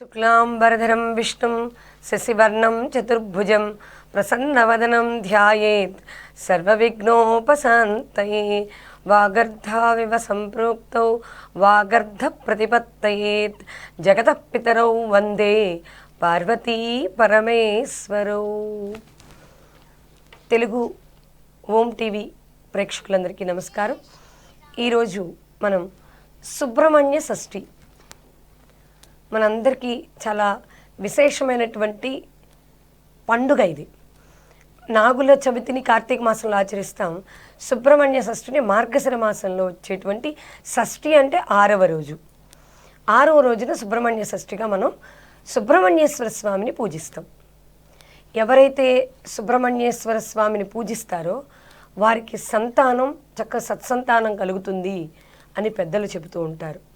శుక్లాంబరధరం విష్ణుం శశివర్ణం చతుర్భుజం ప్రసన్నవదనం ధ్యాయేత్ సర్వవిఘ్నోపశాంతయే. వాగర్ధావివ సంప్రోక్తౌ వాగర్ధ ప్రతిపత్తయేత్ జగత పితరౌ వందే పార్వతీ పరమేశ్వరౌ. తెలుగు ఓం టీవీ ప్రేక్షకులందరికీ నమస్కారం. ఈరోజు మనం సుబ్రహ్మణ్య షష్ఠి మనందరికీ చాలా విశేషమైనటువంటి పండుగ ఇది. నాగుల చవితిని కార్తీక మాసంలో ఆచరిస్తాం. సుబ్రహ్మణ్య షష్ఠిని మార్గశిర మాసంలో వచ్చేటువంటి షష్ఠి అంటే ఆరవ రోజు. ఆరవ రోజున సుబ్రహ్మణ్య షష్ఠిగా మనం సుబ్రహ్మణ్యేశ్వర స్వామిని పూజిస్తాం. ఎవరైతే సుబ్రహ్మణ్యేశ్వర స్వామిని పూజిస్తారో వారికి సంతానం చక్క సత్సంతానం కలుగుతుంది అని పెద్దలు చెబుతూ ఉంటారు.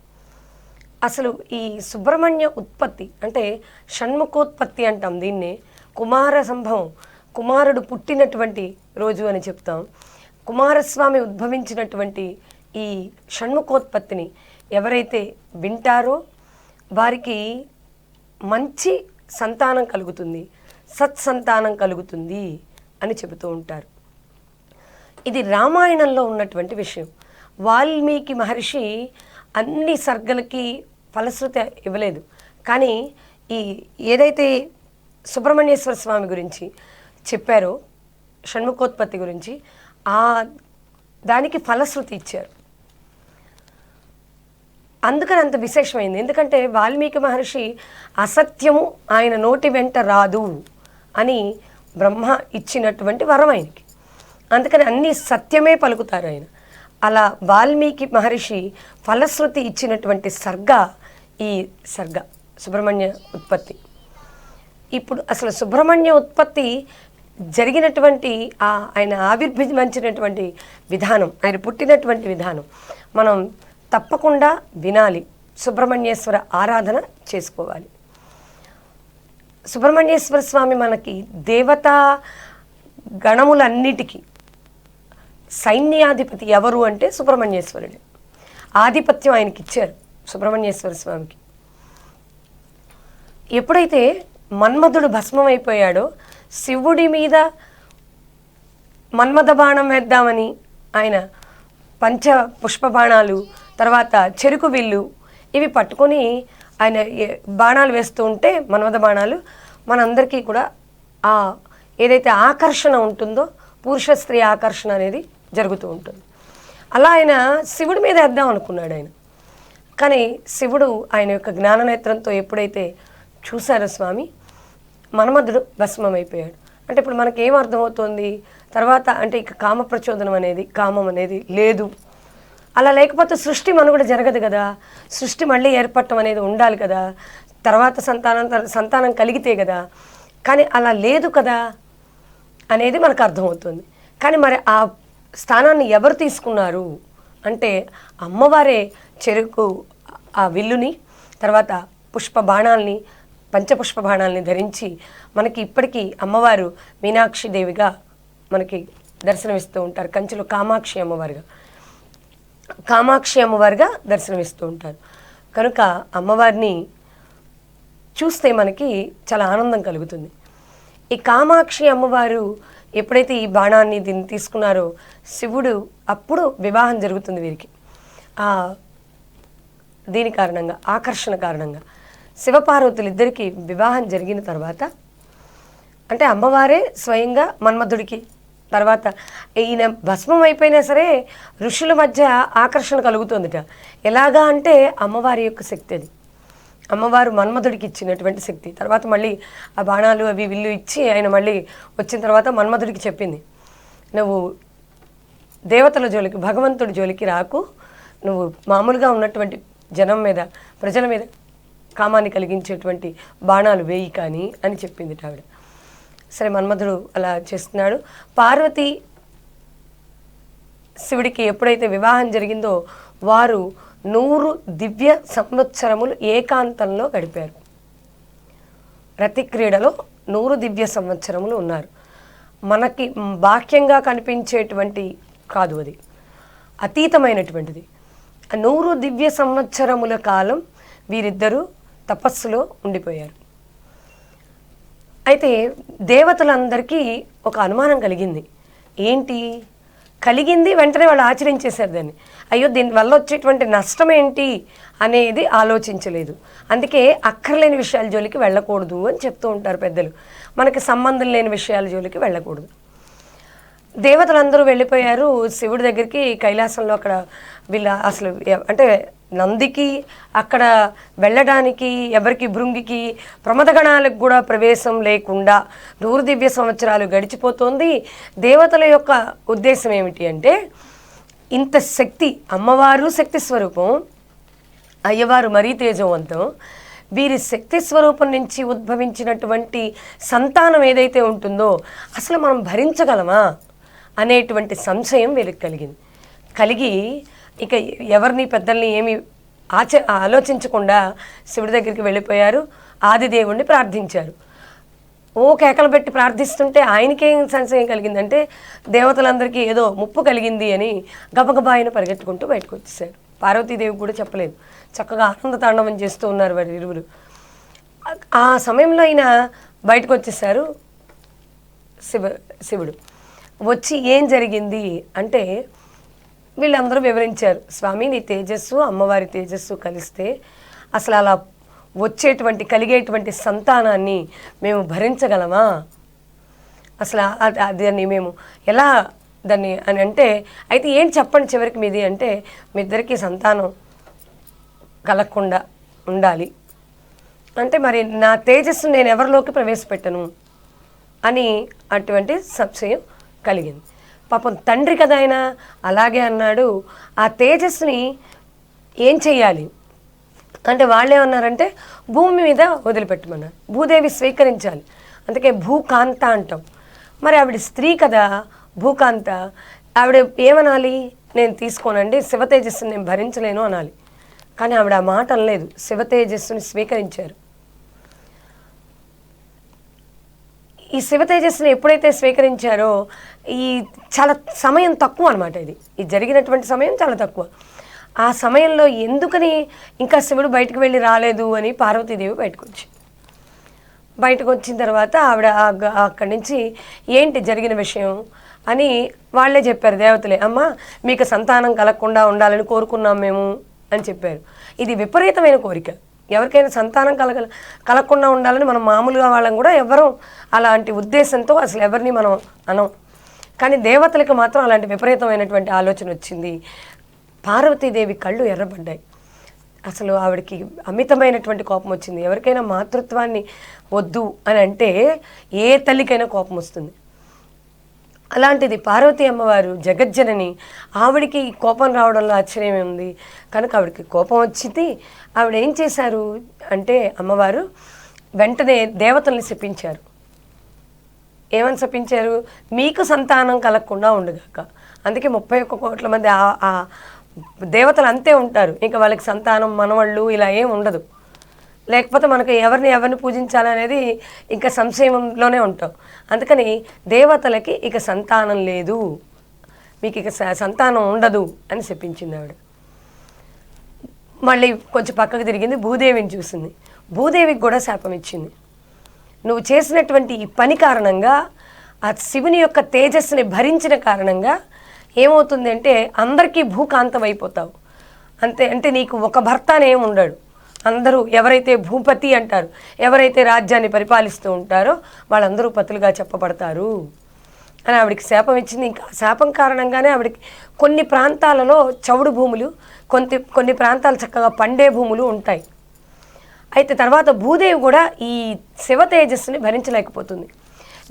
అసలు ఈ సుబ్రహ్మణ్య ఉత్పత్తి అంటే షణ్ముఖోత్పత్తి అంటాం దీన్నే కుమార సంభవం కుమారుడు పుట్టినటువంటి రోజు అని చెప్తాం. కుమారస్వామి ఉద్భవించినటువంటి ఈ షణ్ముఖోత్పత్తిని ఎవరైతే వింటారో వారికి మంచి సంతానం కలుగుతుంది సత్సంతానం కలుగుతుంది అని చెబుతూ ఉంటారు. ఇది రామాయణంలో ఉన్నటువంటి విషయం. వాల్మీకి మహర్షి అన్ని సర్గలకి ఫలశ్రుతి ఇవ్వలేదు. కానీ ఈ ఏదైతే సుబ్రహ్మణ్యేశ్వర స్వామి గురించి చెప్పారో షణ్ముఖోత్పత్తి గురించి ఆ దానికి ఫలశ్రుతి ఇచ్చారు. అందుకని అంత విశేషమైంది. ఎందుకంటే వాల్మీకి మహర్షి అసత్యము ఆయన నోటి వెంట రాదు అని బ్రహ్మ ఇచ్చినటువంటి వరం ఆయనకి. అందుకని అన్ని సత్యమే పలుకుతారు ఆయన. అలా వాల్మీకి మహర్షి ఫలశ్రుతి ఇచ్చినటువంటి సర్గ ఈ సర్గ సుబ్రహ్మణ్య ఉత్పత్తి. ఇప్పుడు అసలు సుబ్రహ్మణ్య ఉత్పత్తి జరిగినటువంటి ఆ ఆయన ఆవిర్భవించినటువంటి విధానం ఆయన పుట్టినటువంటి విధానం మనం తప్పకుండా వినాలి. సుబ్రహ్మణ్యేశ్వర ఆరాధన చేసుకోవాలి. సుబ్రహ్మణ్యేశ్వర స్వామి మనకి దేవతా గణములన్నిటికీ సైన్యాధిపతి ఎవరు అంటే సుబ్రహ్మణ్యేశ్వరుడు. ఆధిపత్యం ఆయనకి ఇచ్చారు సుబ్రహ్మణ్యేశ్వర స్వామికి. ఎప్పుడైతే మన్మధుడు భస్మం అయిపోయాడో శివుడి మీద మన్మథ బాణం వేద్దామని ఆయన పంచ పుష్ప బాణాలు తర్వాత చెరుకు విల్లు ఇవి పట్టుకొని ఆయన ఏ- బాణాలు వేస్తూ ఉంటే మన్మథ బాణాలు మనందరికీ కూడా ఆ ఏదైతే ఆకర్షణ ఉంటుందో పురుష స్త్రీ ఆకర్షణ అనేది జరుగుతూ ఉంటుంది. అలా ఆయన శివుడి మీద వేద్దాం అనుకున్నాడు ఆయన. కానీ శివుడు ఆయన యొక్క జ్ఞాననేత్రంతో ఎప్పుడైతే చూశారో స్వామి మన్మధుడు భస్మం అయిపోయాడు అంటే ఇప్పుడు మనకి ఏం తర్వాత అంటే ఇక కామ ప్రచోదనం అనేది కామం అనేది లేదు. అలా లేకపోతే సృష్టి మనుగడ జరగదు కదా. సృష్టి మళ్ళీ ఏర్పడటం అనేది ఉండాలి కదా. తర్వాత సంతానం సంతానం కలిగితే కదా. కానీ అలా లేదు కదా అనేది మనకు అర్థమవుతుంది. కానీ మరి ఆ స్థానాన్ని ఎవరు తీసుకున్నారు? అంటే అమ్మవారే చెరుకు ఆ విల్లుని తర్వాత పుష్ప బాణాల్ని పంచపుష్ప బాణాల్ని ధరించి మనకి ఇప్పటికీ అమ్మవారు మీనాక్షి దేవిగా మనకి దర్శనమిస్తూ ఉంటారు. కంచెలో కామాక్షి అమ్మవారుగా. కామాక్షి అమ్మవారుగా దర్శనమిస్తూ ఉంటారు. కనుక అమ్మవారిని చూస్తే మనకి చాలా ఆనందం కలుగుతుంది. ఈ కామాక్షి అమ్మవారు ఎప్పుడైతే ఈ బాణాన్ని దీన్ని తీసుకున్నారో శివుడు అప్పుడు వివాహం జరుగుతుంది వీరికి. ఆ దీని కారణంగా ఆకర్షణ కారణంగా. శివపార్వతులిద్దరికీ వివాహం జరిగిన తర్వాత అంటే అమ్మవారే స్వయంగా మన్మధుడికి తర్వాత ఈయన భస్మం అయిపోయినా సరే ఋషుల మధ్య ఆకర్షణ కలుగుతుందిట. ఎలాగా అంటే అమ్మవారి యొక్క శక్తి అది. అమ్మవారు మన్మధుడికి ఇచ్చినటువంటి శక్తి. తర్వాత మళ్ళీ ఆ బాణాలు అవి విల్లు ఇచ్చి ఆయన మళ్ళీ వచ్చిన తర్వాత మన్మధుడికి చెప్పింది. నువ్వు దేవతల జోలికి భగవంతుడి జోలికి రాకు. నువ్వు మామూలుగా ఉన్నటువంటి జనం మీద ప్రజల మీద కామాన్ని కలిగించేటువంటి బాణాలు వేయి కానీ అని చెప్పింది ఆవిడ. సరే మన్మధుడు అలా చేస్తున్నాడు. పార్వతి శివుడికి ఎప్పుడైతే వివాహం జరిగిందో వారు నూరు దివ్య సంవత్సరములు ఏకాంతంలో గడిపారు. రతిక్రీడలో నూరు దివ్య సంవత్సరములు ఉన్నారు. మనకి బాహ్యంగా కనిపించేటువంటి కాదు అది. అతీతమైనటువంటిది. నూరు దివ్య సంవత్సరముల కాలం వీరిద్దరూ తపస్సులో ఉండిపోయారు. అయితే దేవతలందరికీ ఒక అనుమానం కలిగింది. ఏంటి? కలిగింది వెంటనే వాళ్ళు ఆచరించేశారు దాన్ని. అయ్యో దీని వల్ల వచ్చేటువంటి నష్టం ఏంటి అనేది ఆలోచించలేదు. అందుకే అక్కర్లేని విషయాల జోలికి వెళ్ళకూడదు అని చెప్తూ ఉంటారు పెద్దలు. మనకి సంబంధం లేని విషయాల జోలికి వెళ్ళకూడదు. దేవతలందరూ వెళ్ళిపోయారు శివుడి దగ్గరికి కైలాసంలో అక్కడ వీళ్ళ అసలు అంటే నందికి అక్కడ వెళ్ళడానికి ఎవరికి భృంగికి ప్రమదగణాలకు కూడా ప్రవేశం లేకుండా నూరు దివ్య సంవత్సరాలు గడిచిపోతుంది. దేవతల యొక్క ఉద్దేశం ఏమిటి అంటే ఇంత శక్తి అమ్మవారు శక్తి స్వరూపం అయ్యవారు మరీ తేజవంతం. వీరి శక్తి స్వరూపం నుంచి ఉద్భవించినటువంటి సంతానం ఏదైతే ఉంటుందో అసలు మనం భరించగలమా? అనేటువంటి సంశయం వీరికి కలిగింది. కలిగి ఇక ఎవరిని పెద్దల్ని ఏమి ఆచ ఆలోచించకుండా శివుడి దగ్గరికి వెళ్ళిపోయారు. ఆదిదేవుణ్ణి ప్రార్థించారు. ఓ కేకలు పెట్టి ప్రార్థిస్తుంటే ఆయనకేం సంశయం కలిగిందంటే దేవతలందరికీ ఏదో ముప్పు కలిగింది అని గబగబా ఆయన పరిగెత్తుకుంటూ బయటకు వచ్చేసారు పార్వతీదేవి కూడా చెప్పలేదు. చక్కగా ఆనంద తాండవం చేస్తూ ఉన్నారు వారి ఇరువురు. ఆ సమయంలో ఆయన బయటకు వచ్చేసారు శివ శివుడు. వచ్చి ఏం జరిగింది అంటే వీళ్ళందరూ వివరించారు. స్వామి నీ తేజస్సు అమ్మవారి తేజస్సు కలిస్తే అసలు అలా వచ్చేటువంటి కలిగేటువంటి సంతానాన్ని మేము భరించగలమా? అసలు దాన్ని మేము ఎలా దాన్ని అని అంటే అయితే ఏం చెప్పండి చివరికి మీది అంటే మీ ఇద్దరికి సంతానం కలగకుండా ఉండాలి. అంటే మరి నా తేజస్సు నేను ఎవరిలోకి ప్రవేశపెట్టను? అని అటువంటి సంశయం కలిగింది. పాపం తండ్రి కదా ఆయన? అలాగే అన్నాడు. ఆ తేజస్సుని ఏం చెయ్యాలి? అంటే వాళ్ళేమన్నారంటే భూమి మీద వదిలిపెట్టమన్నారు. భూదేవి స్వీకరించాలి. అందుకే భూకాంత అంటాం. మరి ఆవిడ స్త్రీ కదా భూకాంత. ఆవిడ ఏమనాలి? నేను తీసుకోనండి శివతేజస్సుని నేను భరించలేను అనాలి. కానీ ఆవిడ ఆ మాట అనలేదు. శివతేజస్సుని స్వీకరించారు. ఈ శివతేజస్సుని ఎప్పుడైతే స్వీకరించారో ఈ చాలా సమయం తక్కువ అనమాట ఇది. ఇది జరిగినటువంటి సమయం చాలా తక్కువ. ఆ సమయంలో ఎందుకని ఇంకా శివుడు బయటకు వెళ్ళి రాలేదు అని పార్వతీదేవి బయటకు వచ్చి బయటకు వచ్చిన తర్వాత ఆవిడ అక్కడి నుంచి ఏంటి జరిగిన విషయం అని వాళ్ళే చెప్పారు దేవతలే అమ్మ మీకు సంతానం కలగకుండా ఉండాలని కోరుకున్నాం మేము అని చెప్పారు. ఇది విపరీతమైన కోరిక. ఎవరికైనా సంతానం కలగ కలగకుండా ఉండాలని మనం మామూలుగా వాళ్ళం కూడా ఎవరు అలాంటి ఉద్దేశంతో అసలు ఎవరిని మనం అనం కానీ దేవతలకు మాత్రం అలాంటి విపరీతమైనటువంటి ఆలోచన వచ్చింది. పార్వతీదేవి కళ్ళు ఎర్రబడ్డాయి. అసలు ఆవిడకి అమితమైనటువంటి కోపం వచ్చింది. ఎవరికైనా మాతృత్వాన్ని వద్దు అని అంటే ఏ తల్లికైనా కోపం వస్తుంది. అలాంటిది పార్వతీ అమ్మవారు జగజ్జనని ఆవిడికి కోపం రావడంలో ఆశ్చర్యమే ఉంది కనుక ఆవిడకి కోపం వచ్చింది. ఆవిడ ఏం చేశారు అంటే అమ్మవారు వెంటనే దేవతల్ని శపించారు. ఏమని శపించారు? మీకు సంతానం కలగకుండా ఉండగాక. అందుకే ముప్పై ఒక్క కోట్ల మంది ఆ- దేవతలు అంతే ఉంటారు. ఇంకా వాళ్ళకి సంతానం మనవాళ్ళు ఇలా ఏం ఉండదు. లేకపోతే మనకు ఎవరిని ఎవరిని పూజించాలనేది ఇంకా సంశయంలోనే ఉంటాం. అందుకని దేవతలకి ఇక సంతానం లేదు. మీకు ఇక సంతానం ఉండదు అని చెప్పించింది ఆవిడ. మళ్ళీ కొంచెం పక్కకు తిరిగింది. భూదేవిని చూసింది. భూదేవికి కూడా శాపం ఇచ్చింది. నువ్వు చేసినటువంటి ఈ పని కారణంగా ఆ శివుని యొక్క తేజస్సుని భరించిన కారణంగా ఏమవుతుంది అంటే అందరికీ భూకాంతం అయిపోతావు. అంతే అంటే నీకు ఒక భర్త అనేం ఉండడు. అందరూ ఎవరైతే భూపతి అంటారు ఎవరైతే రాజ్యాన్ని పరిపాలిస్తూ ఉంటారో వాళ్ళందరూ పతులుగా చెప్పబడతారు. అని ఆవిడకి శాపం ఇచ్చింది. ఇంకా శాపం కారణంగానే ఆవిడకి కొన్ని ప్రాంతాలలో చౌడు భూములు కొన్ని కొన్ని ప్రాంతాలు చక్కగా పండే భూములు ఉంటాయి. అయితే తర్వాత భూదేవి కూడా ఈ శివ తేజస్సుని భరించలేకపోతుంది.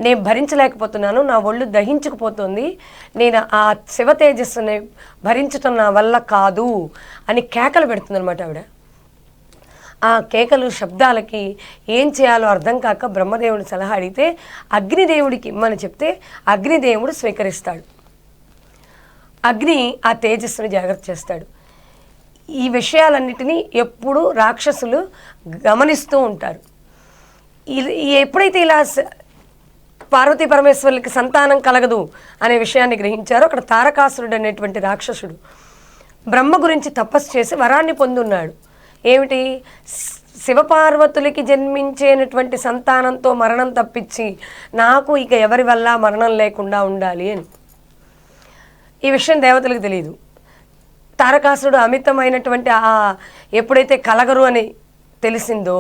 నేను భరించలేకపోతున్నాను నా ఒళ్ళు దహించుకుపోతుంది నేను ఆ శివ తేజస్సుని భరించటం నా వల్ల కాదు అని కేకలు పెడుతుందనమాట ఆవిడ. ఆ కేకలు శబ్దాలకి ఏం చేయాలో అర్థం కాక బ్రహ్మదేవుడి సలహా అడిగితే అగ్నిదేవుడికి ఇమ్మని చెప్తే అగ్నిదేవుడు స్వీకరిస్తాడు. అగ్ని ఆ తేజస్సుని జాగ్రత్త చేస్తాడు. ఈ విషయాలన్నిటినీ ఎప్పుడూ రాక్షసులు గమనిస్తూ ఉంటారు. ఇది ఎప్పుడైతే ఇలా పార్వతీ పరమేశ్వరులకి సంతానం కలగదు అనే విషయాన్ని గ్రహించారో అక్కడ తారకాసురుడు అనేటువంటి రాక్షసుడు బ్రహ్మ గురించి తపస్సు చేసి వరాన్ని పొందున్నాడు. ఏమిటి? శివపార్వతులకి జన్మించేనటువంటి సంతానంతో మరణం తప్పించి నాకు ఇక ఎవరి వల్ల మరణం లేకుండా ఉండాలి అని. ఈ విషయం దేవతలకు తెలియదు తారకాసురుడు అమితమైనటువంటి ఆ ఎప్పుడైతే కలగరు అని తెలిసిందో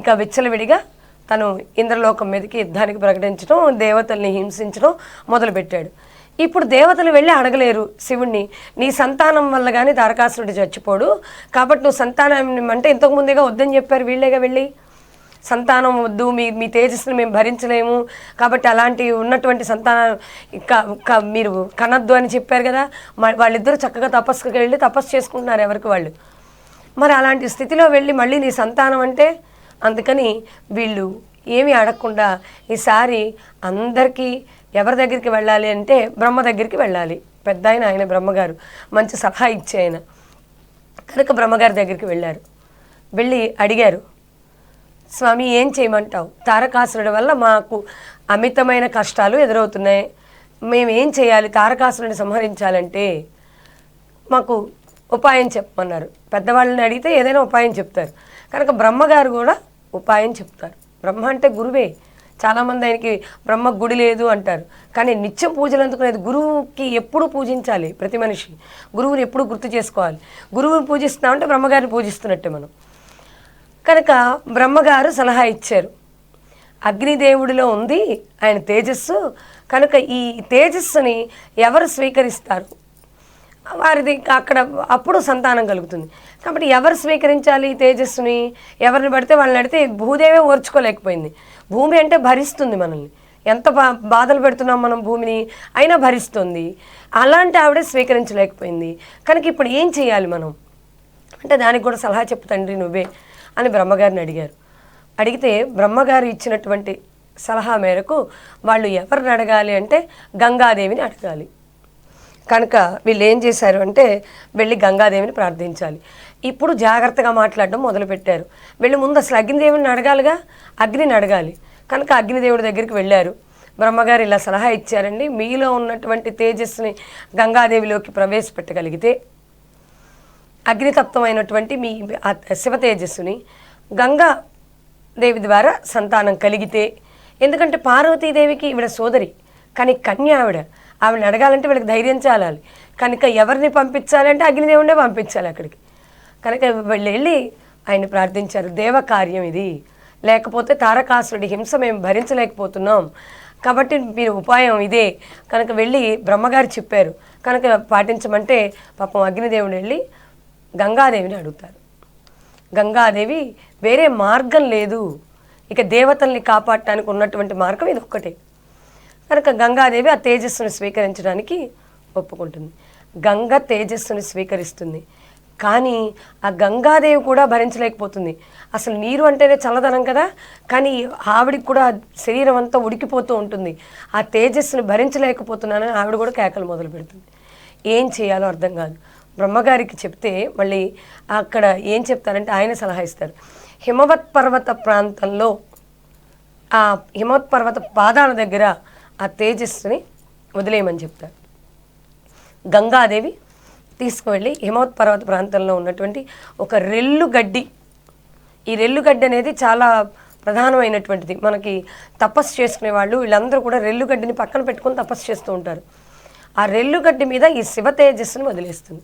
ఇక విచ్చలవిడిగా తను ఇంద్రలోకం మీదకి యుద్ధానికి ప్రకటించడం దేవతల్ని హింసించడం మొదలుపెట్టాడు. ఇప్పుడు దేవతలు వెళ్ళి అడగలేరు శివుణ్ణి నీ సంతానం వల్ల కానీ తారకాసురుడు చచ్చిపోడు. కాబట్టి నువ్వు సంతానం అంటే ఇంతకు ముందుగా వద్దని చెప్పారు వీళ్ళేగా వెళ్ళి? సంతానం వద్దు మీ మీ తేజస్సును మేము భరించలేము. కాబట్టి అలాంటి ఉన్నటువంటి సంతానం మీరు కనద్దు అని చెప్పారు కదా. వాళ్ళిద్దరూ చక్కగా తపస్సుకి వెళ్ళి తపస్సు చేసుకుంటున్నారు ఎవరికి వాళ్ళు? మరి అలాంటి స్థితిలో వెళ్ళి మళ్ళీ నీ సంతానం అంటే? అందుకని వీళ్ళు ఏమీ అడగకుండా ఈసారి అందరికీ ఎవరి దగ్గరికి వెళ్ళాలి అంటే బ్రహ్మ దగ్గరికి వెళ్ళాలి. పెద్ద ఆయన ఆయన బ్రహ్మగారు. మంచి సలహా ఇచ్చే ఆయన. కనుక బ్రహ్మగారి దగ్గరికి వెళ్ళారు. వెళ్ళి అడిగారు. స్వామి ఏం చేయమంటావు? తారకాసురుడి వల్ల మాకు అమితమైన కష్టాలు ఎదురవుతున్నాయి. మేము ఏం చేయాలి? తారకాసురుడిని సంహరించాలంటే మాకు ఉపాయం చెప్పమన్నారు. పెద్దవాళ్ళని అడిగితే ఏదైనా ఉపాయం చెప్తారు. కనుక బ్రహ్మగారు కూడా ఉపాయం చెప్తారు. బ్రహ్మ అంటే గురువే. చాలామంది ఆయనకి బ్రహ్మ గుడి లేదు అంటారు. కానీ నిత్యం పూజలు అందుకునేది గురువుకి ఎప్పుడు పూజించాలి ప్రతి మనిషి? గురువుని ఎప్పుడు గుర్తు చేసుకోవాలి? గురువుని పూజిస్తున్నామంటే బ్రహ్మగారిని పూజిస్తున్నట్టే మనం. కనుక బ్రహ్మగారు సలహా ఇచ్చారు. అగ్నిదేవుడిలో ఉంది ఆయన తేజస్సు. కనుక ఈ తేజస్సుని ఎవరు స్వీకరిస్తారు? వారిది అక్కడ అప్పుడు సంతానం కలుగుతుంది. కాబట్టి ఎవరు స్వీకరించాలి తేజస్సుని? ఎవరిని పడితే వాళ్ళని అడితే భూదేవే ఓర్చుకోలేకపోయింది. భూమి అంటే భరిస్తుంది మనల్ని. ఎంత బా బాధలు పెడుతున్నాం మనం భూమిని అయినా భరిస్తుంది. అలాంటి ఆవిడ స్వీకరించలేకపోయింది. కనుక ఇప్పుడు ఏం చేయాలి మనం? అంటే దానికి కూడా సలహా చెప్పు తండ్రి నువ్వే అని బ్రహ్మగారిని అడిగారు. అడిగితే బ్రహ్మగారు ఇచ్చినటువంటి సలహా మేరకు వాళ్ళు ఎవరిని అడగాలి అంటే గంగాదేవిని అడగాలి. కనుక వీళ్ళు ఏం చేశారు అంటే వెళ్ళి గంగాదేవిని ప్రార్థించాలి. ఇప్పుడు జాగ్రత్తగా మాట్లాడడం మొదలుపెట్టారు. వెళ్ళి ముందు అసలు అగ్నిదేవుని అడగాలిగా? అగ్నిని అడగాలి. కనుక అగ్నిదేవుడి దగ్గరికి వెళ్ళారు. బ్రహ్మగారు ఇలా సలహా ఇచ్చారండి. మీలో ఉన్నటువంటి తేజస్సుని గంగాదేవిలోకి ప్రవేశపెట్టగలిగితే అగ్నితప్తమైనటువంటి మీ శివ తేజస్సుని గంగా దేవి ద్వారా సంతానం కలిగితే. ఎందుకంటే పార్వతీదేవికి ఈవిడ సోదరి. కానీ కన్య ఆవిడ ఆవిడని అడగాలంటే వీళ్ళకి ధైర్యం చాలాలి. కనుక ఎవరిని పంపించాలంటే అగ్నిదేవుడే పంపించాలి అక్కడికి. కనుక వీళ్ళు వెళ్ళి ఆయన ప్రార్థించారు దేవ కార్యం ఇది. లేకపోతే తారకాసురుడి హింస మేము భరించలేకపోతున్నాం. కాబట్టి మీరు ఉపాయం ఇదే. కనుక వెళ్ళి బ్రహ్మగారు చెప్పారు. కనుక పాటించమంటే పాపం అగ్నిదేవుడు వెళ్ళి గంగాదేవిని అడుగుతారు. గంగాదేవి వేరే మార్గం లేదు. ఇక దేవతల్ని కాపాడటానికి ఉన్నటువంటి మార్గం ఇది ఒక్కటే. కనుక గంగాదేవి ఆ తేజస్సును స్వీకరించడానికి ఒప్పుకుంటుంది. గంగ తేజస్సుని స్వీకరిస్తుంది. కానీ ఆ గంగాదేవి కూడా భరించలేకపోతుంది. అసలు నీరు అంటేనే చల్లదనం కదా? కానీ ఆవిడికి కూడా శరీరం అంతా ఉడికిపోతూ ఉంటుంది. ఆ తేజస్సును భరించలేకపోతున్నానని ఆవిడ కూడా కేకలు మొదలు పెడుతుంది. ఏం చేయాలో అర్థం కాదు. బ్రహ్మగారికి చెప్తే మళ్ళీ అక్కడ ఏం చెప్తారంటే ఆయన సలహా ఇస్తారు. హిమవత్ పర్వత ప్రాంతంలో ఆ హిమవత్ పర్వత పాదాల దగ్గర ఆ తేజస్సుని వదిలేయమని చెప్తారు గంగాదేవి తీసుకువెళ్ళి హిమవత్ పర్వత ప్రాంతంలో ఉన్నటువంటి ఒక రెల్లు గడ్డి. ఈ రెల్లు గడ్డి అనేది చాలా ప్రధానమైనటువంటిది. మనకి తపస్సు చేసుకునే వాళ్ళు వీళ్ళందరూ కూడా రెల్లు గడ్డిని పక్కన పెట్టుకొని తపస్సు చేస్తూ ఉంటారు. ఆ రెల్లు గడ్డి మీద ఈ శివ తేజస్సును వదిలేస్తుంది.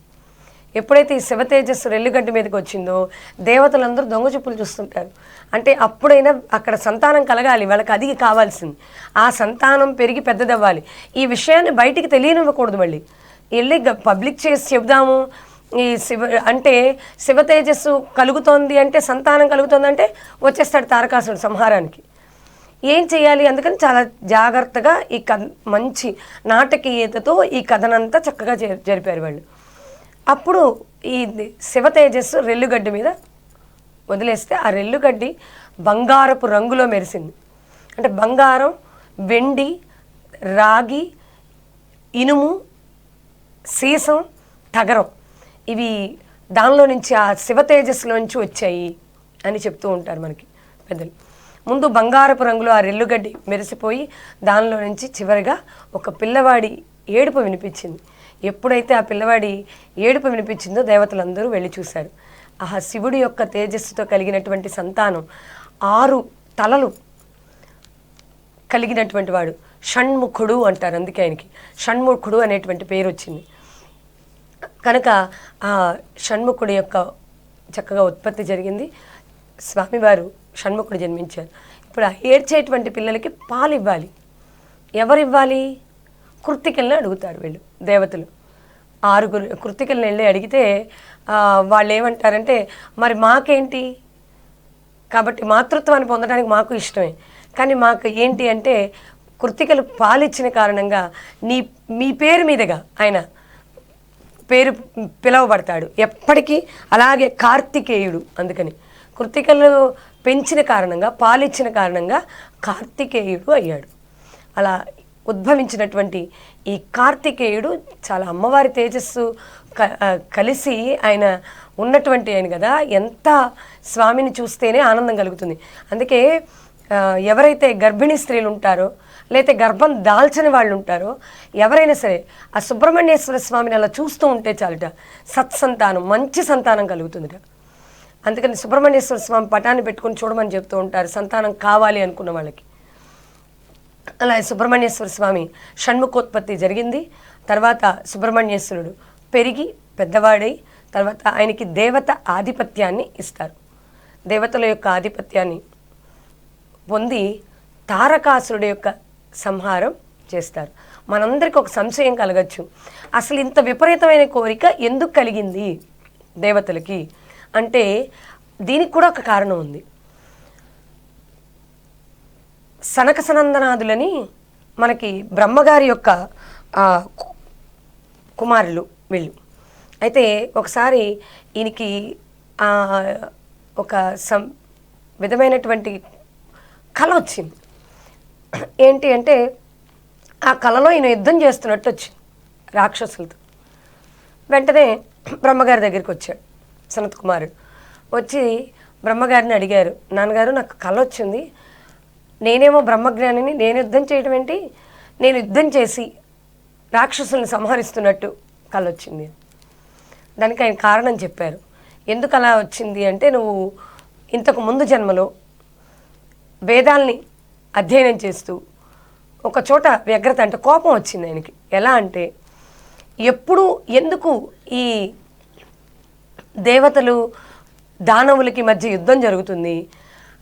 ఎప్పుడైతే ఈ శివ తేజస్సు రెల్లుగడ్డి మీదకి వచ్చిందో దేవతలందరూ దొంగ చూపులు చూస్తుంటారు. అంటే అప్పుడైనా అక్కడ సంతానం కలగాలి వాళ్ళకి అది కావాల్సింది. ఆ సంతానం పెరిగి పెద్దదవ్వాలి. ఈ విషయాన్ని బయటికి తెలియనివ్వకూడదు మళ్ళీ. వెళ్ళి పబ్లిక్ చేసి చెబుదాము. ఈ శివ అంటే శివ తేజస్సు కలుగుతోంది అంటే సంతానం కలుగుతోంది అంటే వచ్చేస్తాడు తారకాసుడు సంహారానికి. ఏం చేయాలి అందుకని చాలా జాగ్రత్తగా ఈ కథ మంచి నాటకీయతతో ఈ కథనంతా చక్కగా జరిపారు వాళ్ళు. అప్పుడు ఈ శివ తేజస్సు రెల్లుగడ్డి మీద వదిలేస్తే ఆ రెల్లుగడ్డి బంగారపు రంగులో మెరిసింది. అంటే బంగారం వెండి రాగి ఇనుము సీసం తగరం ఇవి దానిలో నుంచి ఆ శివ తేజస్సులో నుంచి వచ్చాయి అని చెప్తూ ఉంటారు మనకి పెద్దలు. ముందు బంగారపు రంగులో ఆ రెల్లుగడ్డి మెరిసిపోయి దానిలో నుంచి చివరిగా ఒక పిల్లవాడి ఏడుపు వినిపించింది. ఎప్పుడైతే ఆ పిల్లవాడి ఏడుపు వినిపించిందో దేవతలందరూ వెళ్ళి చూశారు. ఆ శివుడి యొక్క తేజస్సుతో కలిగినటువంటి సంతానం ఆరు తలలు కలిగినటువంటి వాడు. షణ్ముఖుడు అంటారు అందుకే ఆయనకి. షణ్ముఖుడు అనేటువంటి పేరు వచ్చింది. కనుక ఆ షణ్ముఖుడి యొక్క చక్కగా ఉత్పత్తి జరిగింది. స్వామివారు షణ్ముఖుడు జన్మించారు. ఇప్పుడు ఆ ఏడ్చేటువంటి పిల్లలకి పాలు ఇవ్వాలి ఎవరివ్వాలి అడుగుతారు వీళ్ళు. దేవతలు. ఆరుగురు కృతికలను వెళ్ళి అడిగితే వాళ్ళు ఏమంటారంటే మరి మాకేంటి? కాబట్టి మాతృత్వాన్ని పొందడానికి మాకు ఇష్టమే. కానీ మాకు ఏంటి అంటే కృతికలు పాలిచ్చిన కారణంగా నీ మీ పేరు మీదుగా ఆయన పేరు పిలువబడతాడు. ఎప్పటికీ అలాగే కార్తికేయుడు అందుకని. కృతికలు పెంచిన కారణంగా పాలిచ్చిన కారణంగా కార్తికేయుడు అయ్యాడు. అలా ఉద్భవించినటువంటి ఈ కార్తికేయుడు చాలా అమ్మవారి తేజస్సు క- కలిసి ఆయన ఉన్నటువంటి ఆయన కదా ఎంత స్వామిని చూస్తేనే ఆనందం కలుగుతుంది. అందుకే ఎవరైతే గర్భిణీ స్త్రీలు ఉంటారో లేకపోతే గర్భం దాల్చని వాళ్ళు ఉంటారో ఎవరైనా సరే ఆ సుబ్రహ్మణ్యేశ్వర స్వామిని అలా చూస్తూ ఉంటే చాలుట సత్సంతానం మంచి సంతానం కలుగుతుందిట. అందుకని సుబ్రహ్మణ్యేశ్వర స్వామి పటాన్ని పెట్టుకొని చూడమని చెప్తూ ఉంటారు సంతానం కావాలి అనుకున్న వాళ్ళకి. అలా సుబ్రహ్మణ్యేశ్వర స్వామి షణ్ముఖోత్పత్తి జరిగింది. తర్వాత సుబ్రహ్మణ్యేశ్వరుడు పెరిగి పెద్దవాడై తర్వాత ఆయనకి దేవత ఆధిపత్యాన్ని ఇస్తారు. దేవతల యొక్క ఆధిపత్యాన్ని పొంది తారకాసురుడి యొక్క సంహారం చేస్తారు. మనందరికి ఒక సంశయం కలగచ్చు. అసలు ఇంత విపరీతమైన కోరిక ఎందుకు కలిగింది దేవతలకి? అంటే దీనికి కూడా ఒక కారణం ఉంది. సనక సనందనాదులని మనకి బ్రహ్మగారి యొక్క కుమారులు వీళ్ళు. అయితే ఒకసారి ఈయనకి ఒక సం విధమైనటువంటి కళ వచ్చింది. ఏంటి అంటే ఆ కళలో ఈయన యుద్ధం చేస్తున్నట్టు వచ్చింది రాక్షసులతో. వెంటనే బ్రహ్మగారి దగ్గరికి వచ్చాడు సనత్ కుమారుడు. వచ్చి బ్రహ్మగారిని అడిగారు నాన్నగారు నాకు కళ వచ్చింది నేనేమో బ్రహ్మజ్ఞానిని నేను యుద్ధం చేయడం ఏంటి? నేను యుద్ధం చేసి రాక్షసుల్ని సంహరిస్తున్నట్టు కలొచ్చింది. దానికి ఆయన కారణం చెప్పారు. ఎందుకు అలా వచ్చింది అంటే నువ్వు ఇంతకు ముందు జన్మలో వేదాల్ని అధ్యయనం చేస్తూ ఒక చోట వ్యగ్రత అంటే కోపం వచ్చింది ఆయనకి. ఎలా అంటే ఎప్పుడు ఎందుకు ఈ దేవతలు దానవులకి మధ్య యుద్ధం జరుగుతుంది?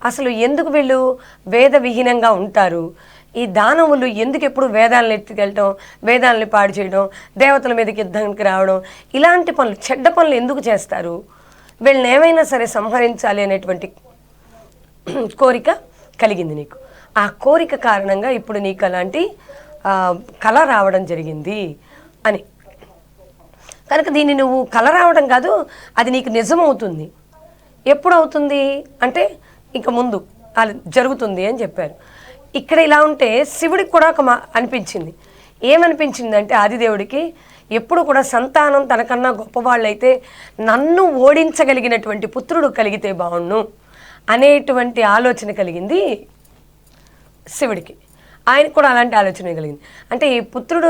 అసలు ఎందుకు వీళ్ళు వేద విహీనంగా ఉంటారు? ఈ దానవులు ఎందుకు ఎప్పుడు వేదాలను ఎత్తుకెళ్ళటం వేదాలని పాడు చేయడం దేవతల మీదకి యుద్ధానికి రావడం ఇలాంటి పనులు చెడ్డ పనులు ఎందుకు చేస్తారు? వీళ్ళని ఏమైనా సరే సంహరించాలి అనేటువంటి కోరిక కలిగింది నీకు. ఆ కోరిక కారణంగా ఇప్పుడు నీకు అలాంటి కళ రావడం జరిగింది అని. కనుక దీన్ని నువ్వు కల రావడం కాదు అది నీకు నిజమవుతుంది. ఎప్పుడు అవుతుంది అంటే ఇంకా ముందు అది జరుగుతుంది అని చెప్పారు. ఇక్కడ ఇలా ఉంటే శివుడికి కూడా ఒక మా- అనిపించింది. ఏమనిపించిందంటే ఆదిదేవుడికి ఎప్పుడు కూడా సంతానం తనకన్నా గొప్పవాళ్ళైతే నన్ను ఓడించగలిగినటువంటి పుత్రుడు కలిగితే బాగుండు అనేటువంటి ఆలోచన కలిగింది శివుడికి. ఆయనకు కూడా అలాంటి ఆలోచన కలిగింది. అంటే ఈ పుత్రుడు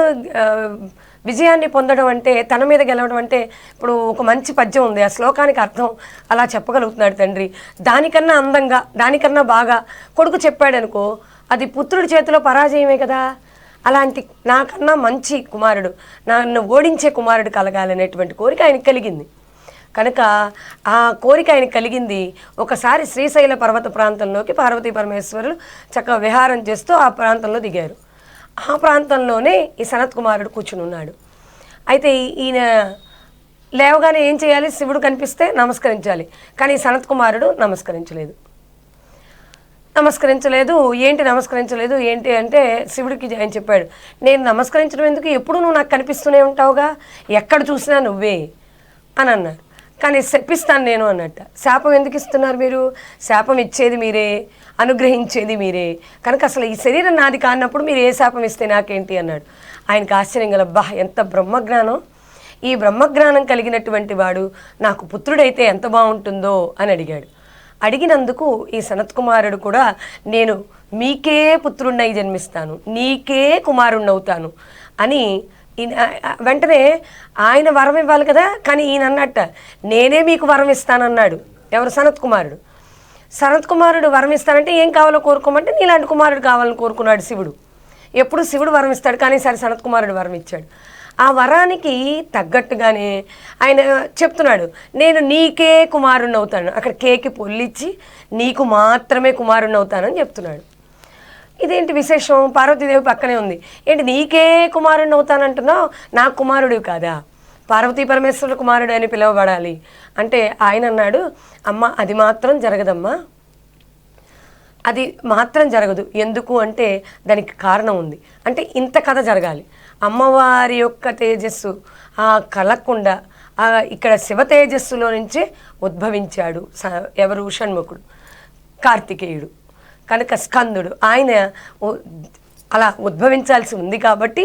విజయాన్ని పొందడం అంటే తన మీద గెలవడం అంటే ఇప్పుడు ఒక మంచి పద్యం ఉంది. ఆ శ్లోకానికి అర్థం అలా చెప్పగలుగుతున్నాడు తండ్రి. దానికన్నా అందంగా దానికన్నా బాగా కొడుకు చెప్పాడనుకో అది పుత్రుడి చేతిలో పరాజయమే కదా. అలాంటి నాకన్నా మంచి కుమారుడు నన్ను ఓడించే కుమారుడు కలగాలనేటువంటి కోరిక ఆయనకు కలిగింది. కనుక ఆ కోరిక ఆయన కలిగింది. ఒకసారి శ్రీశైల పర్వత ప్రాంతంలోకి పార్వతీ పరమేశ్వరులు చక్కగా విహారం చేస్తూ ఆ ప్రాంతంలో దిగారు. ఆ ప్రాంతంలోనే ఈ సనత్ కుమారుడు కూర్చుని ఉన్నాడు అయితే ఈయన లేవగానే ఏం చేయాలి? శివుడు కనిపిస్తే నమస్కరించాలి. కానీ ఈ సనత్ కుమారుడు నమస్కరించలేదు. నమస్కరించలేదు. ఏంటి నమస్కరించలేదు? ఏంటి అంటే శివుడికి ఆయన చెప్పాడు నేను నమస్కరించడం ఎందుకు? ఎప్పుడు నువ్వు నాకు కనిపిస్తూనే ఉంటావుగా? ఎక్కడ చూసినా నువ్వే అని అన్నారు కానీ శపిస్తాను నేను అన్నట్ట. శాపం ఎందుకు ఇస్తున్నారు మీరు? శాపం ఇచ్చేది మీరే అనుగ్రహించేది మీరే. కనుక అసలు ఈ శరీరం నాది కానప్పుడు మీరు ఏ శాపం ఇస్తే నాకేంటి అన్నాడు. ఆయనకు ఆశ్చర్యం గల బా ఎంత బ్రహ్మజ్ఞానం. ఈ బ్రహ్మజ్ఞానం కలిగినటువంటి వాడు నాకు పుత్రుడైతే ఎంత బాగుంటుందో అని అడిగాడు. అడిగినందుకు ఈ సనత్ కుమారుడు కూడా నేను మీకే పుత్రుణ్ణై జన్మిస్తాను నీకే కుమారుణ్ణవుతాను అని వెంటనే ఆయన వరం ఇవ్వాలి కదా కానీ ఈయన అన్నట్ట నేనే మీకు వరం ఇస్తానన్నాడు ఎవరు? సనత్ కుమారుడు. సనత్ కుమారుడు వరం ఇస్తానంటే ఏం కావాలో కోరుకోమంటే నీలాంటి కుమారుడు కావాలని కోరుకున్నాడు శివుడు. ఎప్పుడు శివుడు వరం ఇస్తాడు కానీ సరే సనత్ కుమారుడు వరం ఇచ్చాడు. ఆ వరానికి తగ్గట్టుగానే ఆయన చెప్తున్నాడు నేను నీకే కుమారుణ్ణి అవుతాను అక్కడ కేకి పొల్లిచ్చి నీకు మాత్రమే కుమారుణ్ణి అవుతానని చెప్తున్నాడు. ఇదేంటి విశేషం? పార్వతీదేవి పక్కనే ఉంది. ఏంటి నీకే కుమారుడిని అవుతానంటున్నావు? నా కుమారుడు కాదా? పార్వతీ పరమేశ్వరుడు కుమారుడు అని పిలువబడాలి. అంటే ఆయన అన్నాడు అమ్మ అది మాత్రం జరగదమ్మా. అది మాత్రం జరగదు. ఎందుకు అంటే దానికి కారణం ఉంది. అంటే ఇంత కథ జరగాలి. అమ్మవారి యొక్క తేజస్సు ఆ కలకుండా ఇక్కడ శివ తేజస్సులో నుంచే ఉద్భవించాడు స- ఎవరు? షణ్ముఖుడు. కార్తికేయుడు. కనుక స్కందుడు. ఆయన అలా ఉద్భవించాల్సి ఉంది కాబట్టి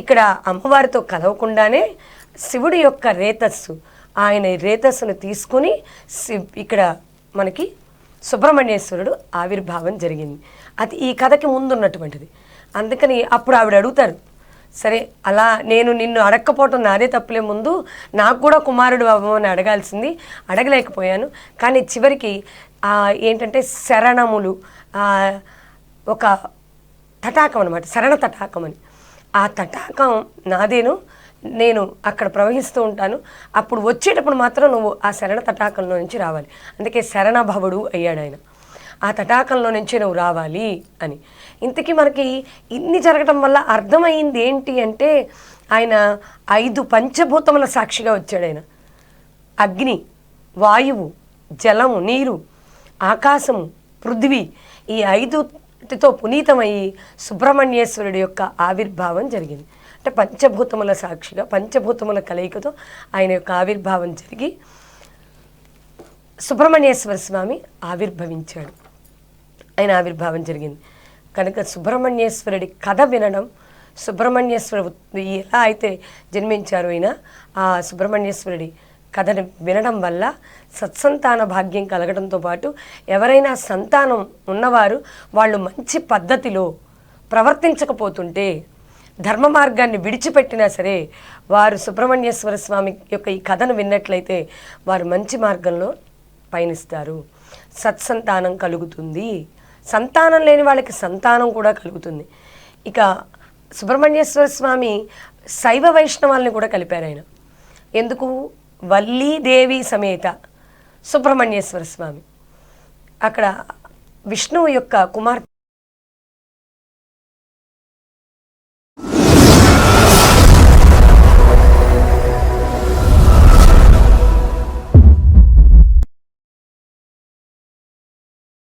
ఇక్కడ అమ్మవారితో కలవకుండానే శివుడి యొక్క రేతస్సు ఆయన రేతస్సును తీసుకుని ఇక్కడ మనకి సుబ్రహ్మణ్యేశ్వరుడు ఆవిర్భావం జరిగింది. అది ఈ కథకి ముందున్నటువంటిది. అందుకని అప్పుడు ఆవిడ అడుగుతారు సరే అలా నేను నిన్ను అడగకపోవటం నాదే తప్పులే ముందు నాకు కూడా కుమారుడు అవ్వమని అడగాల్సింది. అడగలేకపోయాను. కానీ చివరికి ఏంటంటే శరణములు ఒక తటాకం అనమాట శరణ తటాకం అని. ఆ తటాకం నాదేను నేను అక్కడ ప్రవహిస్తూ ఉంటాను. అప్పుడు వచ్చేటప్పుడు మాత్రం నువ్వు ఆ శరణ తటాకంలో నుంచి రావాలి. అందుకే శరణభవుడు అయ్యాడు ఆయన. ఆ తటాకంలో నుంచి నువ్వు రావాలి అని. ఇంతకీ మనకి ఇన్ని జరగటం వల్ల అర్థమైంది ఏంటి అంటే ఆయన ఐదు పంచభూతముల సాక్షిగా వచ్చాడు ఆయన. అగ్ని వాయువు జలము నీరు ఆకాశము పృథ్వీ ఈ ఐదుటితో పునీతమయ్యి సుబ్రహ్మణ్యేశ్వరుడి యొక్క ఆవిర్భావం జరిగింది. అంటే పంచభూతముల సాక్షిగా పంచభూతముల కలయికతో ఆయన యొక్క ఆవిర్భావం జరిగి సుబ్రహ్మణ్యేశ్వర స్వామి ఆవిర్భవించాడు. ఆయన ఆవిర్భావం జరిగింది. కనుక సుబ్రహ్మణ్యేశ్వరుడి కథ వినడం సుబ్రహ్మణ్యేశ్వరు ఎలా అయితే జన్మించారో ఆయన ఆ సుబ్రహ్మణ్యేశ్వరుడి కథను వినడం వల్ల సత్సంతాన భాగ్యం కలగడంతో పాటు ఎవరైనా సంతానం ఉన్నవారు వాళ్ళు మంచి పద్ధతిలో ప్రవర్తించకపోతుంటే ధర్మ మార్గాన్ని విడిచిపెట్టినా సరే వారు సుబ్రహ్మణ్యేశ్వర స్వామి యొక్క ఈ కథను విన్నట్లయితే వారు మంచి మార్గంలో పయనిస్తారు. సత్సంతానం కలుగుతుంది. సంతానం లేని వాళ్ళకి సంతానం కూడా కలుగుతుంది. ఇక సుబ్రహ్మణ్యేశ్వర స్వామి శైవ వైష్ణవాల్ని కూడా కలిపారు ఆయన. ఎందుకు? వల్లీదేవి సమేత సుబ్రహ్మణ్యేశ్వర స్వామి. అక్కడ విష్ణువు యొక్క కుమార్తె